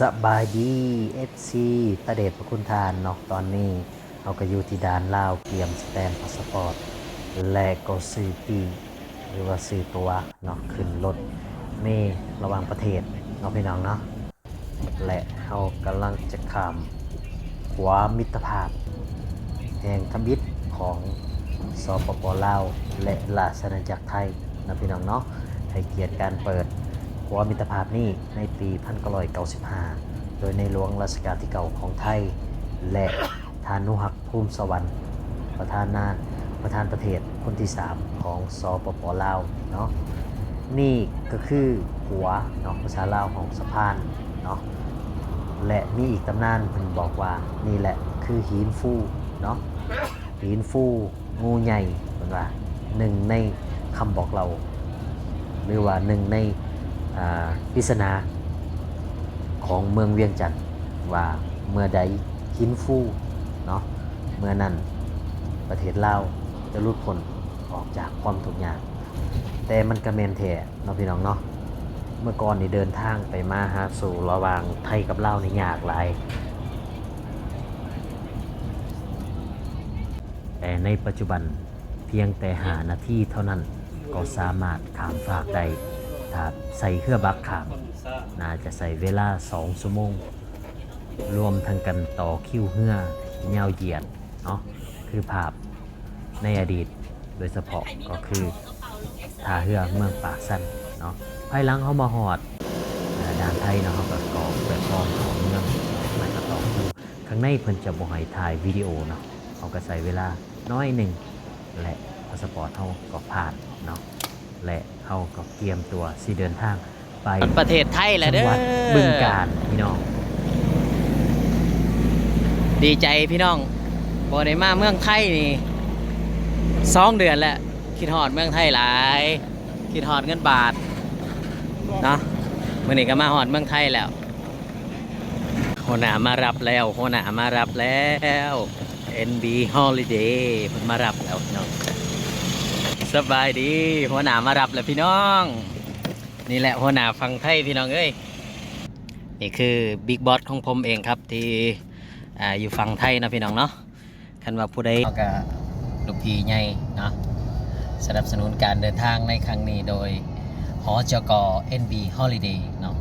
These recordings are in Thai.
สบายดี FC ตะเดชประคุณทานเนาะตอนนี้เราก็อยู่ที่ด่านลาวเตรียมสแตมพาสปอร์ต และก็ซื้อปีหรือว่าซื้อตัวเนาะขึ้นรถเมล์ระหว่างประเทศเนาะพี่น้องเนาะและเรากำลังจะข้ามขวามิตรภาพ แห่งทมิตรของสปปลาวและราชอาณาจักรไทยนะพี่น้องเนาะให้เกียรติการเปิด วมิตรภาพนี้ในปี 1995 โดยในหลวงรัชกาลที่เก่าของไทย และทานุหักภูมิสวรรค์ประธานาประธานประเทศคนที่ 3 ของสปปลาวเนาะนี่ก็คือหัวเนาะภาษาลาวของสะพานเนาะและมีอีกตำนานเพิ่นบอกว่านี่แหละคือหินฟูเนาะหินฟูงูใหญ่เพิ่นว่าหนึ่งในคำบอกเรา หรือว่าหนึ่งใน ปริศนาของเมืองเวียงจันทน์ว่าเมื่อใดหินฟูเนาะเมื่อนั้นประเทศลาวจะรุดพ้นออกจากความทุกข์ยากแต่มันก็แม่นแท้เนาะพี่น้องเนาะเมื่อก่อนนี่เดินทางไปมาหาสู่ระหว่างไทยกับลาวนี่ยากหลายแต่ในปัจจุบันเพียงแต่หานาทีเท่านั้นก็สามารถขามฝากได้ ถ้าใส่เครือบักขามน่าจะใส่เวลา2ชั่วโมง รวมทั้งกันต่อคิวเหื่อยาวเหยียดเนาะคือภาพในอดีตโดยเฉพาะก็คือท่าเรือเมืองปากสั้นเนาะภายหลังเขามาหอดด่านไทยเนาะเขาก็กรอกแบบฟอร์มของเมืองมันก็ต่อคิวข้างในเพิ่นจะบ่ให้ถ่ายวิดีโอเนาะเขาก็ใส่เวลาน้อยหนึ่งและพาสปอร์ตเขาก็ผ่านเนาะ และเขาก็เตรียมตัวสิเดินทางไปประเทศไทยแหละจัเด้งอหวัดบึงกาฬพี่น้อง ดีใจพี่น้องบ่ได้มาเมืองไทยนี่สองเดือนแล้วคิดฮอดเมืองไทยหลายคิดฮอดเงินบาทเนาะมื้อนี้ก็มาฮอดเมืองไทยแล้วหัวหน้ามารับแล้วหัวหน้ามารับแล้ว NB Holiday เพิ่นมารับแล้วพี่น้อง สบายดี หัวหน้ามารับแล้วพี่น้อง นี่แหละหัวหน้าฟังไทยพี่น้องเอ้ยนี่คือบิ๊กบอสของผมเองครับที่อ่าอยู่ฝั่งไทยนะพี่น้องเนาะคันว่าผู้ใดก็ลูกพี่ใหญ่เนาะสนับสนุนการเดินทางในครั้งนี้โดยหอจก NB Holiday เนาะ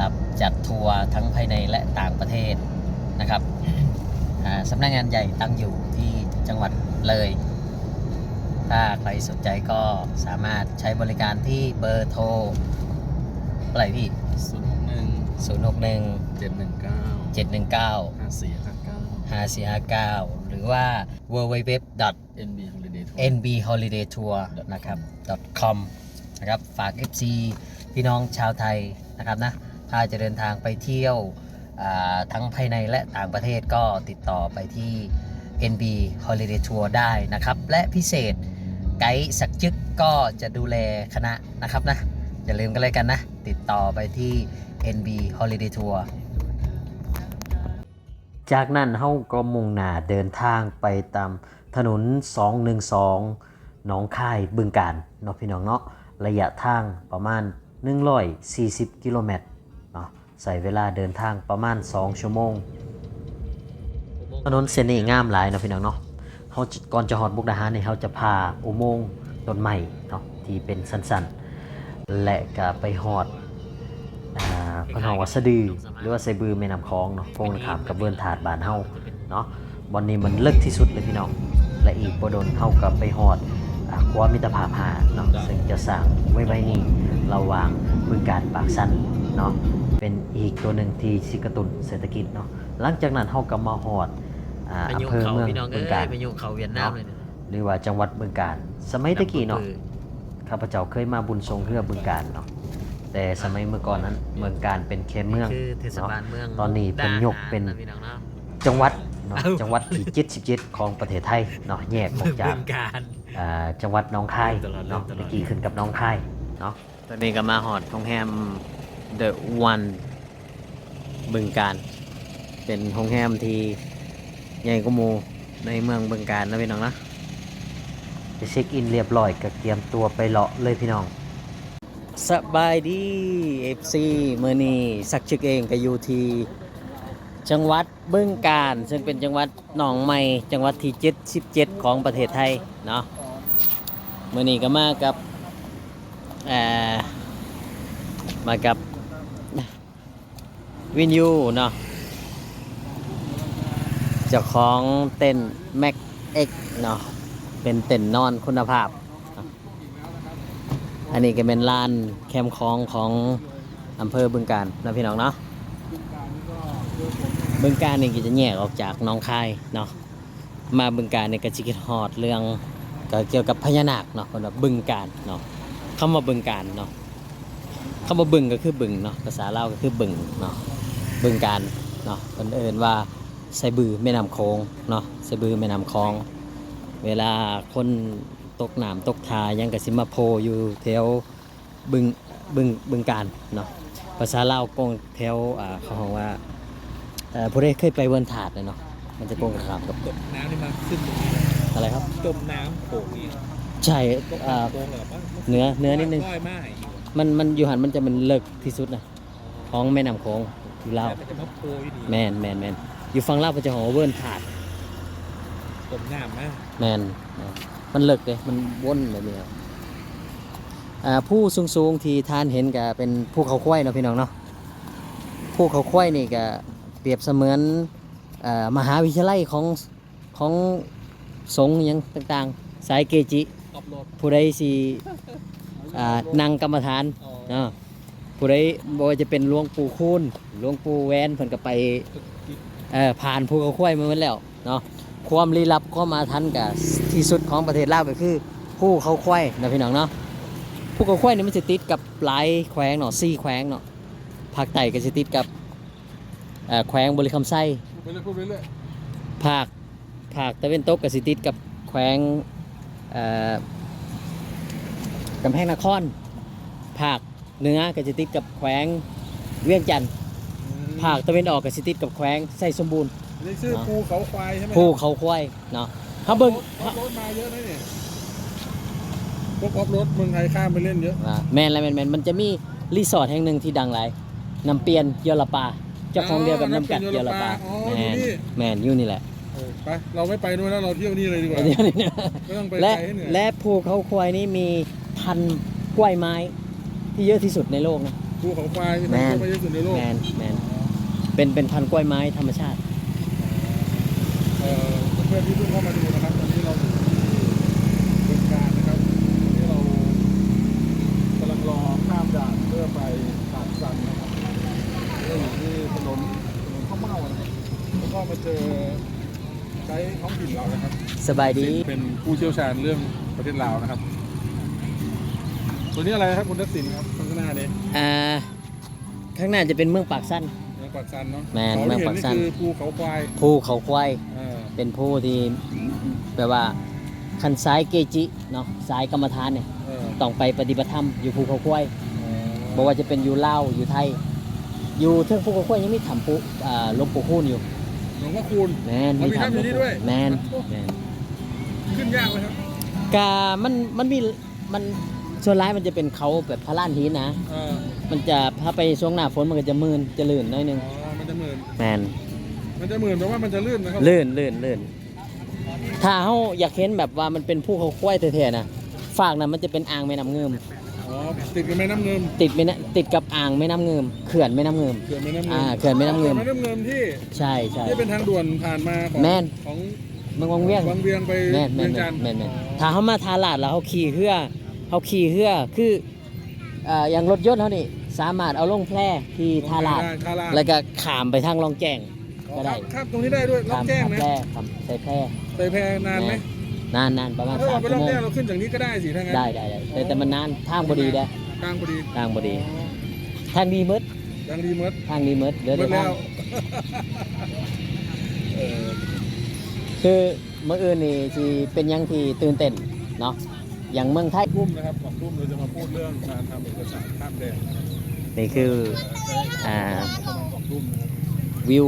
รับจัดทัวร์ทั้งภายในและต่างประเทศนะครับสำนักงานใหญ่ตั้งอยู่ที่จังหวัดเลย ถ้าใครสนใจก็สามารถใช้บริการที่เบอร์โทรอะไรพี่ศูนย์หกหนึ่ง061เจ็ดหนึ่งเก้า719ห้าสี่ห้าเก้า5459หรือว่า www NB Holiday Tour nbholidaytour นะครับ com นะครับ ฝาก FC พี่น้องชาวไทยนะครับนะ ถ้าจะเดินทางไปเที่ยวอ่าทั้งภายในและต่างประเทศก็ติดต่อไปที่ NB Holiday Tour ได้นะครับ และพิเศษ ไกด์สักจึกก็จะดูแลคณะนะครับนะ อย่าลืมกันเลยกันนะ ติดต่อไปที่ NB Holiday Tour จากนั้นเฮาก็มุ่งหน้าเดินทางไปตามถนน 212หนองคายบึงกาฬเนาะพี่น้องเนาะระยะทางประมาณ 140 กิโลเมตรเนาะใส่เวลาเดินทางประมาณ 2 ชั่วโมง ถนนเส้นนี้งามหลายเนาะพี่น้องเนาะ เาก่อนจะฮอดบุกดาหารนี่เฮาจะพาอุโมงค์ต้นไม้เนาะที่เป็นสั้นๆ และก็ไปฮอดพนเฮาว่าสดือหรือว่าไซบือแม่น้ำคลองเนาะโพงขามกับเบือนถาดบานเฮาเนาะบอนนี้มันเลิกที่สุดเลยพี่น้องและอีกบ่โดนเฮากับไปฮอดอ่าคัวมิตรภาพหาเนาะซึ่งจะสร้างไว้ไว้นี่ระหว่างบึงการปากสั้นเนาะเป็นอีกตัวหนึ่งที่สิกระตุนเศรษฐกิจเนาะหลังจากนั้นเฮาก็มาฮอด อ่าไปอำยุ่งเภอเขาเมืองพี่น้องบึเอ้งยกาฬไปยุ่งเขาเวียดนามเลยเนี่ยหรือว่าจังหวัดบึงกาฬสมัยตะกี้เนาะข้าพเจ้าเคยมาบุญทรงเรือบึงการเนาะแต่สมัยเมื่อก่อนนั้นเมืองการเป็นแค่เมือง คือเทศบาลเมืองตอนนี้เป็นยกเป็นมุดาหารนะพี่น้องเนาะ จังหวัดเนาะเอ้า จังหวัดที่77ของประเทศไทยเนาะแยกออกจากบึงการ อ่าจังหวัดหน้องคายตลอดเนาะตลอด ตะกี้ขึ้นกับหน้องคายเนาะตอนนี้ก็มาหอดโรงแรม The One บึงการ เป็นโรงแรมที่ ใหญ่กว่าหมูในเมืองบึงการนะพี่น้องนะไปเช็คอินเรียบร้อยก็เตรียมตัวไปเลาะเลยพี่น้องสบายดี FC มือนี้สักชึกเองก็อยู่ที่จังหวัดบึงกาฬซึ่งเป็นจังหวัดหนองใหม่จังหวัดที่77ของประเทศไทยเนาะเมื่อนี้ก็มากับเอ่อมากับวินยูเนาะ เจ้าของเต้นแม็กเอ็กเนาะเป็นเต้นนอนคุณภาพ อันนี้ก็เป็นลานแคมคองของอำเภอบึงการนะพี่น้องเนาะบึงการนี่ก็จะแยกออกจากหน้องคายเนาะมาบึงการนี่ก็จิกิดฮอดเรื่องก็เกี่ยวกับพญานาคเนาะคนว่าบึงการเนาะคำว่าบึงการเนาะคำว่าบึงก็คือบึงเนาะภาษาลาวก็คือบึงเนาะบึงการเนาะคนเอินว่า ไซบือแม่น้ำโขงเนาะไซบือแม่น้ำคลอง เวลาคนตกน้ำตกทายังกะสิมาโพอยู่แถวบึงบึงบึงการเนาะภาษาลาวกงแถวอ่าเขาบอกว่าเอ่อผู้ใดเคยไปเวิร์นถาดเลยเนาะมันจะกงกับขามกับตกน้ำที่มาขึ้นตรงนี้อะไรครับจมน้ำโขงอีกใช่ตกอ่าโขงเหรอปะเนื้อเนื้อนิดนึงก้อยมากอีกมันมันอยู่หันมันจะมันเลิกที่สุดนะของแม่น้ำโขงอยู่ลาวแต่มันจะมาโพยดีแมนแมนแมน อยู่ฝั่งลาวมันจะหอเวิร์นถาดจมน้ำมากแมนแม่นมันเลิกเลยมันวนแบบนี้ครับอ่าผู้สูงสูงๆที่ท่านเห็นก็เป็นภูเขาควายเนาะพี่น้องเนาะภูเขาควายนี่ก็เปรียบเสมือนอ่ามหาวิทยาลัยของของสงฆ์หยังต่างๆ สายเกจิออฟโหลดผู้ใดสิอ่านั่งกรรมฐานอ๋อเนาะผู้ใดบ่ว่าจะเป็นหลวงปู่คูณหลวงปู่แหวนเพิ่นก็ไป เออผ่านภูเขาควายมาหมดแล้วเนาะความลี้ลับความาถรรพ์กับที่สุดของประเทศลาวก็คือภูเขาควายนะพี่น้องเนาะภูเขาควายนี่มันจะติดกับหลายแขวงเนาะสี่แขวงเนาะภาคใต้ก็จะติดกับแขวงบริคำไส้ภาคภาคตะเวนตกก็สิติดกับแขวงกำแพงนคร ภาคเหนือก็จะติดกับแขวงเวียงจันทน์ ภาคตะเวนออกก็สิติดกับแขวงไส้สมบูรณ์นี่ชื่อภูเขาควายใช่ไหมภูเขาควายเนาะถ้าเบิ่งออฟโรถมาเยอะนะเนี่ยพวกออฟโรถเมืองไทยข้ามไปเล่นเยอะอ่าแมนอะไรแมนแมนมันจะมีรีสอร์ทแห่งหนึ่งที่ดังหลายน้ำเปียนเยลปาเจ้าของเดียวกับน้ำกัดเยลปาอ๋อแมอยู่นนี่แมนอยู่นี่แหละเออไปเราไม่ไปนู่นแล้วเราเที่ยวนี่เลยดีกว่าเดี๋ยวนี้นะไม่ต้องไปและไกลให้เหนื่อยและภูเขาควายนี้มีพันธุ์กล้วยไม้ที่เยอะที่สุดในโลกนะภูเขาควายที่แมมันนเยอะที่สุดในโลกแมนแมน เป็นเป็นพันธุ์กล้วยไม้ธรรมชาติเอ่อเพื่อนๆที่เพิ่งเข้ามาดูนะครับตอนนี้เราอยู่ที่บึงการนะครับตอนนี้เรากำลังรอข้ามด่านเพื่อไปปากสันนะครับเราอยู่ที่ถนนถนนข้าวเม่านะครับแล้วก็มาเจอไกด์ท้องถิ่นเรานะครับสบายดี ซึ่งเป็นผู้เชี่ยวชาญเรื่องประเทศลาวนะครับ ตัวนี้อะไรครับคุณทักษิณครับข้างหน้านี้อ่า ข้างหน้าจะเป็นเมืองปากสั้นเมือง ปากสันเนาะแม่นเขาเมืองที่เห็นปากนี่สันคือภูเขาควายภูเขาควายเออเป็นผู้ที่แปลว่าคันซ้ายเกจิเนาะสายกรรมฐานเนี่ยเออต้องไปปฏิบัติธรรมอยู่ภูเขาควายอ๋อบอกว่าจะเป็นอยู่ลาวอยู่ไทย อยู่เทิงภูเขาควายยังมีถ้ำปูอ่าหลวงปู่คูณอยู่หลวงพ่อคูณแมนอ๋อมีถ้ำอยู่นี่ด้วยแมนแมนขึ้นยากไหมครับกามันมันมีมัน ส่วนร้ายมันจะเป็นเขาแบบพระล้านหินนะ เออมันจะถ้าไปช่วงหน้าฝนมันก็จะมืนจะลื่นหน้อยหนึงอ๋อมันจะหมื่นแมนมันจะหมื่นแปลว่ามันจะลื่นนะครับลื่นลื่นลื่นถ้าเขาอยากเห็นแบบว่ามันเป็นภูเขาควายแท้ๆนะฝากนะมันจะเป็นอ่างแม่น้ำเงิม อ๋อติดกับแม่น้ำเงิมติดแม่น้ำติดกับอ่างแม่น้ำเงิมเขื่อนแม่น้ำเงิม เขื่อนแม่น้ำเงิอ่าเขื่อนแม่น้ำเงิม ขื่อแม่น้ำเงิมที่ใช่ใช่ ที่เป็นทางด่วนผ่านมาของแม่น ของเมืองวังเวียง วังเวียงไปแม่นแม่เวียนงจันทร์แม่นแม่นถ้าเขามาทาลาดแล้วเขาขี่เรือ เขาขี่เรือคืออ่าอย่างรถยนต์เขานี่สามารถเอาลงแพร่ที่ทาลาดได้ทาลาด แล้วก็ขามไปทางลองแจ้งก็ได้ครับตรงนี้ได้ด้วยล่อขางมแจ้งขามนะแพร่ขามใส่แพร่ไปแพนานไหมนานนานประมาณถ้าสาเรามไปชั่ล่วองโมงแจ้งเราขึ้นจากนี้ก็ได้สิถ้างั้นได้ได้ได้แต่แต่มันนานทางบดีได้ทางพอดีทางบดีทางดีมืดทางดีเมิดทางดีมืดเหลือเมิแต่ดแล้ทางวเออคือเมื่ออื่นนี่สิเป็นหยังที่ตื่นเต้นเนาะ อย่างเมืองไทยทุ่มนะครับสองทุ่มเราจะมาพูดเรื่องการทำเอกสารข้ามแดนนะครับนี่คืออ่าประมาณสองทุ่มนะครับวิว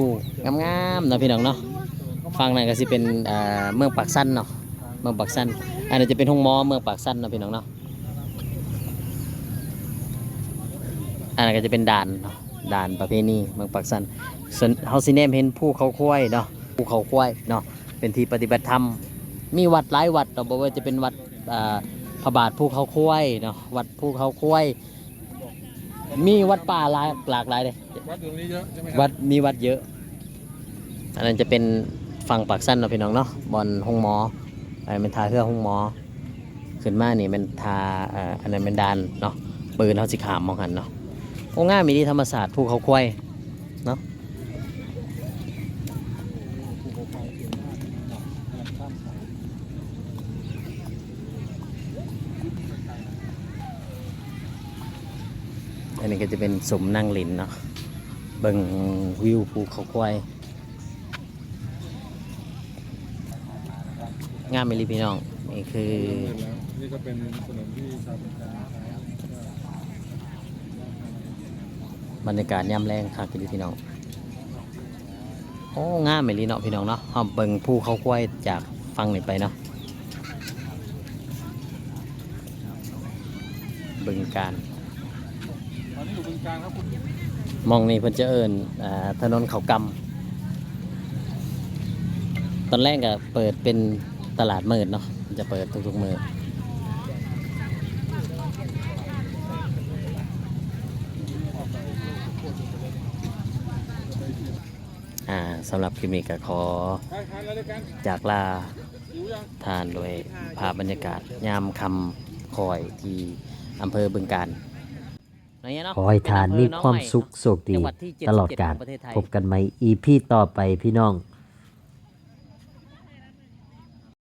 งามๆเนาะพี่น้องเนาะฟังนั่นก็สิเป็นอ่าเมืองปากสั้นเนาะเมืองปากสั้นอันนี้จะเป็นห้องหมอเมืองปากสั้นเนาะพี่น้องเนาะอันนั้นก็จะเป็นด่านเนาะด่านประเพณีเมืองปักสันส่วนเฮาสิเนมเห็นภูเขาควายเนาะภูเขาควายเนาะเป็นที่ปฏิบัติธรรม มีวัดหลายวัดเนาะบ่ว่าจะเป็นวัดอ่า พระบาทภูเขาควายเนาะวัดภูเขาควายมีวัดป่าหลายหลากหลายเลยวัดตรงนี้เยอะใช่ไหมครัวัดมีวัดเยอะ อันนั้นจะเป็นฝั่งปากสั้นเนาะพี่น้องเนาะบอลหงหมออันนั้นเป็นทาเพื่อหงหมอขึ้นมานี่เป็นทาเอ่ออันนั้นเป็นดานเนาะปืนเขาสิขามมองหันเนาะโอ้ง่ายมีที่ธรรมศาสตร์ภูเขาควายเนาะ ภูเขาไฟเก่งมากกำลังข้ามสาย อันนี้ก็ จะเป็นสมนั่งลินเนาะเบิ่งวิวภูเขาควายงามไหมลีพี่น้องนี่คือนี่ก็เป็นถนนที่ชาวบ้านบรรยากาศยามแรงคักพี่พี่น้องโอ้งามไหมลีเนาะพี่น้องเนาะเฮาเบิ่งภูเขาควายจากฟังหนี่ไปเนาะเบิ่งการ ตอนนี้อยู่บึงการครับคุณมองนี่เพิ่นจะเอิ้นถนนเขากำตอนแรกก็เปิดเป็นตลาดมืดเนาะจะเปิดทุกๆมืออ่าสำหรับคลิปนี้ก็ขอ จากลาทานโดยภาพบรรยากาศยามคำคอยที่อำเภอบึงการ ขอให้ทานมีความสุขโชคดีตลอดกาลพบกันใหม่ EP ต่อไปพี่น้อง